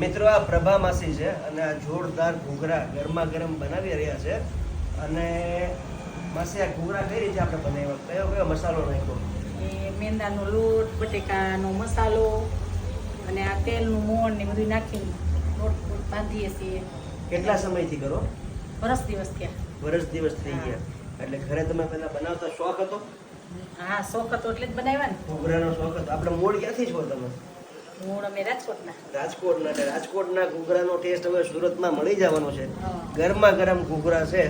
મિત્રો આ પ્રભા માસી છે અને આ જોરદાર ઘૂઘરા ગરમા ગરમ બનાવી રહ્યા છે. અને માસી આ ઘૂઘરા કઈ રીતે આપણે બનાવ્યા? કયો કયો મસાલો નાખ્યો એ મેંદાનો લોટ બટેકાનો મસાલો અને આ તેલનું મોણ ને બધું નાખીને લોટ બાંધીએ છીએ. કેટલા સમયથી કરો? વરસ દિવસ થયા. વર્ષ દિવસ થઈ ગયા. એટલે ઘરે તમે પહેલા બનાવતા શોખ હતો? હા શોખ હતો એટલે જ બનાવ્યા ને. ઘૂઘરાનો શોખ હતો. આપણે મૂળ ક્યાંથી છો તમે? મૂળ અમે રાજકોટના. રાજકોટના ઘૂઘરાનો ટેસ્ટ હવે સુરતમાં મળી જવાનો છે. ગરમા ગરમ ઘૂઘરા છે.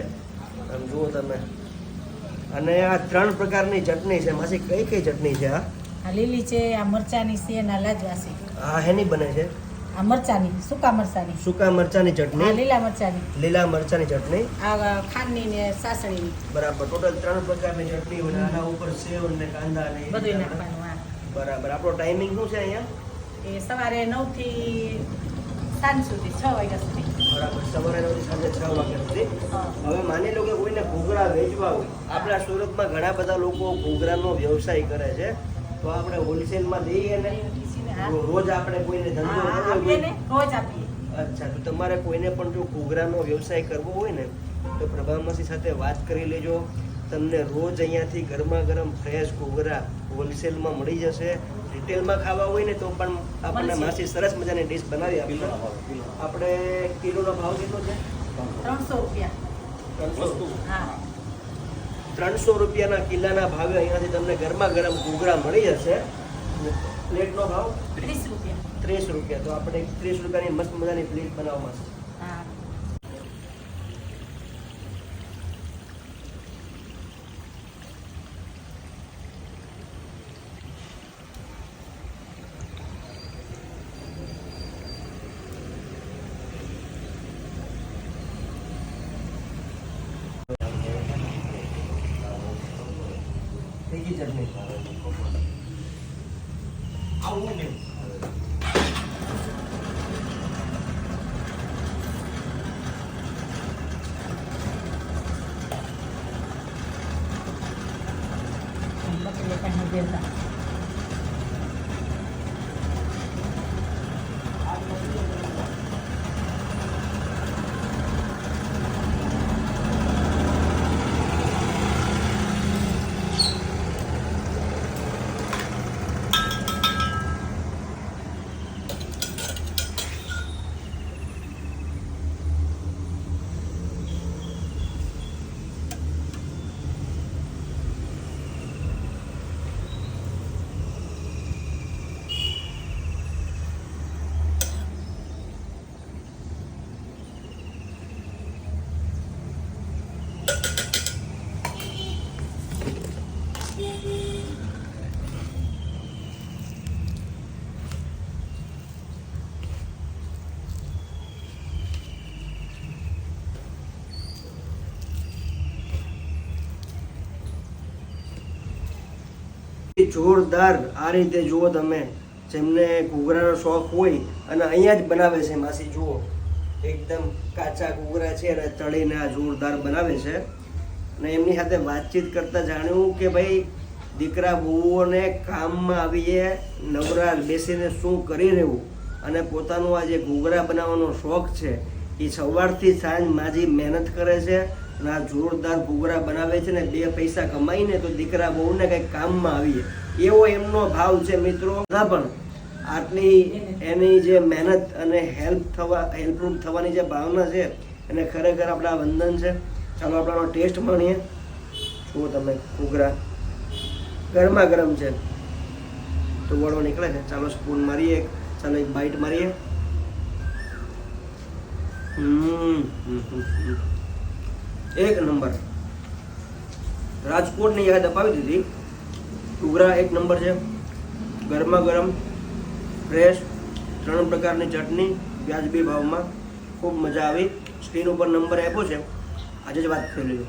આમ જુઓ તમે. અને આ ત્રણ પ્રકારની ચટણી છે. માસી કઈ કઈ ચટણી છે આ? આ લીલી છે આ મરચાની છે અને લાજવાસી આ હેની બને છે? આ મરચાની સૂકા મરચાની. સૂકા મરચાની ચટણી? લીલા મરચાની. લીલા મરચાની ચટણી? આ ખાંડની ને સાસણીની. બરાબર. ટોટલ ત્રણ પ્રકારની ચટણી હોય આના ઉપર સેવ ને કાંદા ને બધું. નાખવાનું હા. બરાબર. આપણો ટાઈમિંગ શું છે અહીંયા? એ સવારે નવથી સાંજ સુધી છ વાગ્યા સુધી. બરાબર સવારે નવથી સાંજે છ વાગ્યા સુધી. હવે માની લો કે કોઈને ઘૂઘરા વેચવા હોય આપણા સુરતમાં ઘણા બધા લોકો ઘૂઘરાનો વ્યવસાય કરે છે. તો આપણે હોલસેલમાં દઈએ ને રોજ આપણે કોઈને ધંધો હા, કરવો આપીએ ને હોય રોજ આપીએ. અચ્છા તો તમારે કોઈને પણ જો ઘૂઘરાનો વ્યવસાય કરવો હોય ને તો પ્રભામસી સાથે વાત કરી લેજો. તમને રોજ અહીંયાથી ગરમા ગરમ ફ્રેશ ઘૂઘરા હોલસેલમાં મળી જશે. રિટેલમાં ખાવા હોય ને તો પણ આપણને. માસી સરસ મજાની ડીશ બનાવી આપી. આપણે કિલોનો ભાવ કેટલો છે? ત્રણસો રૂપિયા. ત્રણસો? ત્રણસો રૂપિયાના કિલ્લાના ભાવે અહીંયાથી તમને ગરમા ગરમ ઘૂઘરા મળી જશે. પ્લેટનો ભાવ? ત્રીસ રૂપિયા. ત્રીસ રૂપિયા. તો આપણે ત્રીસ રૂપિયાની મસ્ત મજાની પ્લેટ બનાવવામાં છે હા તીખી ચટણી આવું ને બટેકાનું જોરદાર આ રીતે જુઓ તમે, જેમને ઘૂઘરાનો શોખ હોય અને અહીંયા જ બનાવે છે માસી, જુઓ. એકદમ કાચા ઘૂઘરા છે અને તળીને આ જોરદાર બનાવે છે. અને એમની સાથે વાતચીત કરતાં જાણ્યું કે ભાઈ, દીકરા બહુઓને કામમાં આવીએ નવરા બેસીને શું કરી રહેવું અને પોતાનું આ જે ઘૂઘરા બનાવવાનો શોખ છે, એ સવારથી સાંજ માજી મહેનત કરે છે આ જોરદાર ઘૂઘરા બનાવે છે ને બે પૈસા કમાઈને તો દીકરા બહુને કંઈક કામમાં આવીએ. એવો એમનો ભાવ છે મિત્રો. ના પણ આટલી એની જે મહેનત અને હેલ્પ થવા હેલ્પરૂપ થવાની જે ભાવના છે એને ખરેખર આપણા વંદન છે. ચાલો આપણાનો ટેસ્ટ માણીએ. જુઓ તમે ઘૂઘરા ગરમા ગરમ છે. તો વડો નીકળે છે. ચાલો સ્પૂન મારીએ ચાલો એક બાઇટ મારીએ. હમ, હમ, હમ. એક નંબર. રાજકોટની યાદ અપાવી દીધી. ઘૂઘરા એક નંબર છે. ગરમા ગરમ ફ્રેશ ત્રણ પ્રકારની ચટણી, વ્યાજબી ભાવમાં. ખૂબ મજા આવી. સ્ક્રીન ઉપર નંબર આપ્યો છે. આજે જ વાત કરી લેજો